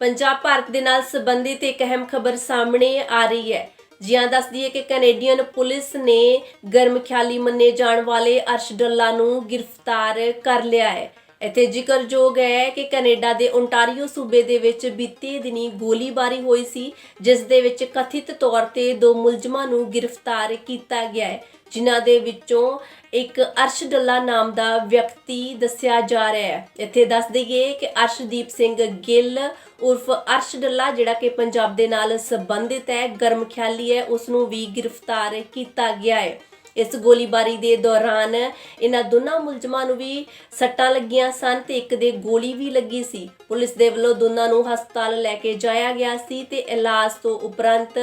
ਪੰਜਾਬ ਭਾਰਤ ਦੇ ਨਾਲ ਸੰਬੰਧਿਤ ਇੱਕ ਅਹਿਮ ਖਬਰ ਸਾਹਮਣੇ ਆ ਰਹੀ ਹੈ। ਜਿਹਾਂ ਦੱਸਦੀ ਹੈ ਕਿ ਕੈਨੇਡੀਅਨ ਪੁਲਿਸ ਨੇ ਗਰਮ ਖਿਆਲੀ ਮੰਨੇ ਜਾਣ ਵਾਲੇ ਅਰਸ਼ ਡੱਲਾ ਨੂੰ ਗ੍ਰਿਫਤਾਰ ਕਰ ਲਿਆ ਹੈ। ਇੱਥੇ ਜ਼ਿਕਰਯੋਗ ਹੈ ਕਿ ਕੈਨੇਡਾ ਦੇ ਓਨਟਾਰੀਓ ਸੂਬੇ ਦੇ ਵਿੱਚ ਬੀਤੇ ਦਿਨੀ ਗੋਲੀਬਾਰੀ ਹੋਈ ਸੀ, ਜਿਸ ਦੇ ਵਿੱਚ ਕਥਿਤ ਤੌਰ ਤੇ ਦੋ ਮੁਲਜ਼ਮਾਂ ਨੂੰ ਗ੍ਰਿਫਤਾਰ ਕੀਤਾ ਗਿਆ ਹੈ, ਜਿਨ੍ਹਾਂ ਦੇ ਵਿੱਚੋਂ ਇੱਕ ਅਰਸ਼ ਡੱਲਾ ਨਾਮ ਦਾ ਵਿਅਕਤੀ ਦੱਸਿਆ ਜਾ ਰਿਹਾ ਹੈ। ਇੱਥੇ ਦੱਸ ਦਈਏ ਕਿ ਅਰਸ਼ਦੀਪ ਸਿੰਘ ਗਿੱਲ ਉਰਫ ਅਰਸ਼ ਡੱਲਾ ਜਿਹੜਾ ਕਿ ਪੰਜਾਬ ਦੇ ਨਾਲ ਸੰਬੰਧਿਤ ਹੈ ਗਰਮ ਖਿਆਲੀ ਹੈ ਉਸ ਨੂੰ ਵੀ ਗ੍ਰਿਫਤਾਰ ਕੀਤਾ ਗਿਆ ਹੈ। ਇਸ ਗੋਲੀਬਾਰੀ ਦੇ ਦੌਰਾਨ ਇਹਨਾਂ ਦੋਨਾਂ ਮੁਲਜ਼ਮਾਂ ਨੂੰ ਵੀ ਸੱਟਾਂ ਲੱਗੀਆਂ ਸਨ ਤੇ ਇੱਕ ਦੇ ਗੋਲੀ ਵੀ ਲੱਗੀ ਸੀ। ਪੁਲਿਸ ਦੇ ਵੱਲੋਂ ਦੋਨਾਂ ਨੂੰ ਹਸਪਤਾਲ ਲੈ ਕੇ ਜਾਇਆ ਗਿਆ ਸੀ ਤੇ ਇਲਾਜ ਤੋਂ ਉਪਰੰਤ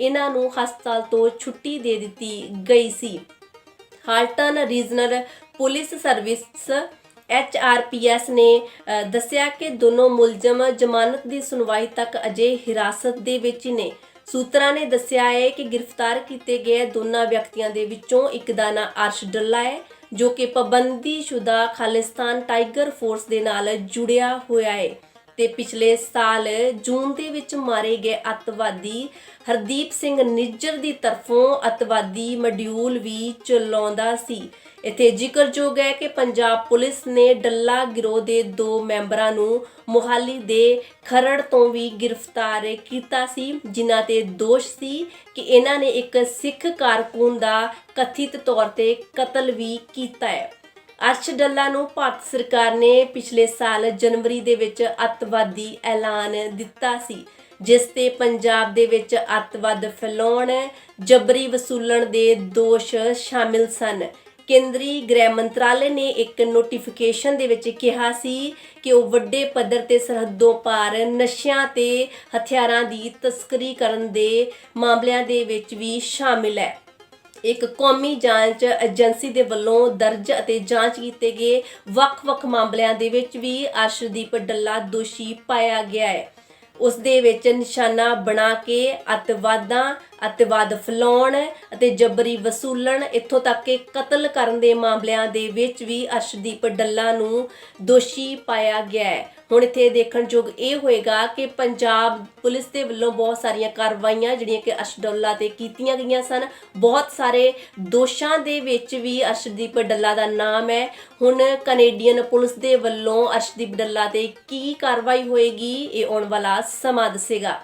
ਇਹਨਾਂ ਨੂੰ ਹਸਪਤਾਲ ਤੋਂ ਛੁੱਟੀ ਦੇ ਦਿੱਤੀ ਗਈ ਸੀ। Halton regional police service H R P S ਨੇ ਦੱਸਿਆ ਕਿ ਦੋਨੋਂ ਮੁਲਜ਼ਮ ਜ਼ਮਾਨਤ ਦੀ ਸੁਣਵਾਈ ਤੱਕ ਅਜੇ ਹਿਰਾਸਤ ਦੇ ਵਿੱਚ ਨੇ। ਸੂਤਰਾਂ ਨੇ ਦੱਸਿਆ ਹੈ ਕਿ ਗ੍ਰਿਫਤਾਰ ਕੀਤੇ ਗਏ ਦੋਨਾਂ ਵਿਅਕਤੀਆਂ ਦੇ ਵਿੱਚੋਂ ਇੱਕ ਦਾ ਨਾਂ ਅਰਸ਼ ਡੱਲਾ ਹੈ, ਜੋ ਕਿ ਪਾਬੰਦੀਸ਼ੁਦਾ ਖਾਲਿਸਤਾਨ ਟਾਈਗਰ ਫੋਰਸ ਦੇ ਨਾਲ ਜੁੜਿਆ ਹੋਇਆ ਹੈ ਤੇ ਪਿਛਲੇ ਸਾਲ ਜੂਨ ਦੇ ਵਿੱਚ ਮਾਰੇ ਗਏ ਅੱਤਵਾਦੀ ਹਰਦੀਪ ਸਿੰਘ ਨਿੱਜਰ ਦੀ ਤਰਫੋਂ ਅੱਤਵਾਦੀ ਮੋਡਿਊਲ ਵੀ ਚਲਾਉਂਦਾ ਸੀ। ਇੱਥੇ ਜ਼ਿਕਰਯੋਗ ਹੈ ਕਿ ਪੰਜਾਬ ਪੁਲਿਸ ਨੇ ਡੱਲਾ ਗਿਰੋਹ ਦੇ ਦੋ ਮੈਂਬਰਾਂ ਨੂੰ ਮੁਹਾਲੀ ਦੇ ਖਰੜ ਤੋਂ ਵੀ ਗ੍ਰਿਫਤਾਰ ਕੀਤਾ ਸੀ, ਜਿਨ੍ਹਾਂ ਤੇ ਦੋਸ਼ ਸੀ ਕਿ ਇਹਨਾਂ ਨੇ ਇੱਕ ਸਿੱਖ ਕਾਰਕੁਨ ਦਾ ਕਥਿਤ ਤੌਰ ਤੇ ਕਤਲ ਵੀ ਕੀਤਾ ਹੈ। ਅਰਸ਼ ਡੱਲਾ ਨੂੰ ਭਾਰਤ ਸਰਕਾਰ ਨੇ ਪਿਛਲੇ ਸਾਲ ਜਨਵਰੀ ਦੇ ਵਿੱਚ ਅੱਤਵਾਦੀ ਐਲਾਨ ਦਿੱਤਾ ਸੀ, ਜਿਸ ਤੇ ਪੰਜਾਬ ਦੇ ਵਿੱਚ ਅੱਤਵਾਦ ਫੈਲਾਉਣ, ਜਬਰੀ ਵਸੂਲਣ ਦੇ ਦੋਸ਼ ਸ਼ਾਮਿਲ ਸਨ। ਕੇਂਦਰੀ ਗ੍ਰਹਿ ਮੰਤਰਾਲੇ ਨੇ ਇੱਕ ਨੋਟੀਫਿਕੇਸ਼ਨ ਦੇ ਵਿੱਚ ਕਿਹਾ ਸੀ ਕਿ ਉਹ ਵੱਡੇ ਪੱਧਰ ਤੇ ਸਰਹੱਦੋਂ ਪਾਰ ਨਸ਼ਿਆਂ ਤੇ ਹਥਿਆਰਾਂ ਦੀ ਤਸਕਰੀ ਕਰਨ ਦੇ ਮਾਮਲਿਆਂ ਦੇ ਵਿੱਚ ਵੀ ਸ਼ਾਮਿਲ ਹੈ। ਇੱਕ ਕੌਮੀ ਜਾਂਚ ਏਜੰਸੀ ਦੇ ਵੱਲੋਂ ਦਰਜ ਅਤੇ ਜਾਂਚ ਕੀਤੇ ਗਏ ਵੱਖ-ਵੱਖ ਮਾਮਲਿਆਂ ਦੇ ਵਿੱਚ ਵੀ ਅਰਸ਼ਦੀਪ ਡੱਲਾ ਦੋਸ਼ੀ ਪਾਇਆ ਗਿਆ ਹੈ। ਉਸ ਦੇ ਵਿੱਚ ਨਿਸ਼ਾਨਾ ਬਣਾ ਕੇ ਅਤਵਾਦਾਂ ਅੱਤਵਾਦ ਫੈਲਾਉਣ ਅਤੇ ਜਬਰੀ ਵਸੂਲਣ। ਇੱਥੋਂ ਤੱਕ ਕਿ ਕਤਲ ਕਰਨ ਦੇ ਮਾਮਲਿਆਂ ਦੇ ਵਿੱਚ ਵੀ ਅਰਸ਼ਦੀਪ ਡੱਲਾ ਨੂੰ ਦੋਸ਼ੀ ਪਾਇਆ ਗਿਆ ਹੈ। ਹੁਣ ਇੱਥੇ ਦੇਖਣਯੋਗ ਇਹ ਹੋਏਗਾ ਕਿ ਪੰਜਾਬ ਪੁਲਿਸ ਦੇ ਵੱਲੋਂ ਬਹੁਤ ਸਾਰੀਆਂ ਕਾਰਵਾਈਆਂ ਜਿਹੜੀਆਂ ਕਿ ਅਰਸ਼ਡੱਲਾ ਤੇ ਕੀਤੀਆਂ ਗਈਆਂ ਸਨ, ਬਹੁਤ ਸਾਰੇ ਦੋਸ਼ਾਂ ਦੇ ਵਿੱਚ ਵੀ ਅਰਸ਼ਦੀਪ ਡੱਲਾ ਦਾ ਨਾਮ ਹੈ। ਹੁਣ ਕੈਨੇਡੀਅਨ ਪੁਲਿਸ ਦੇ ਵੱਲੋਂ ਅਰਸ਼ਦੀਪ ਡੱਲਾ ਤੇ ਕੀ ਕਾਰਵਾਈ ਹੋਏਗੀ, ਇਹ ਆਉਣ ਵਾਲਾ ਸਮਾਂ ਦੱਸੇਗਾ।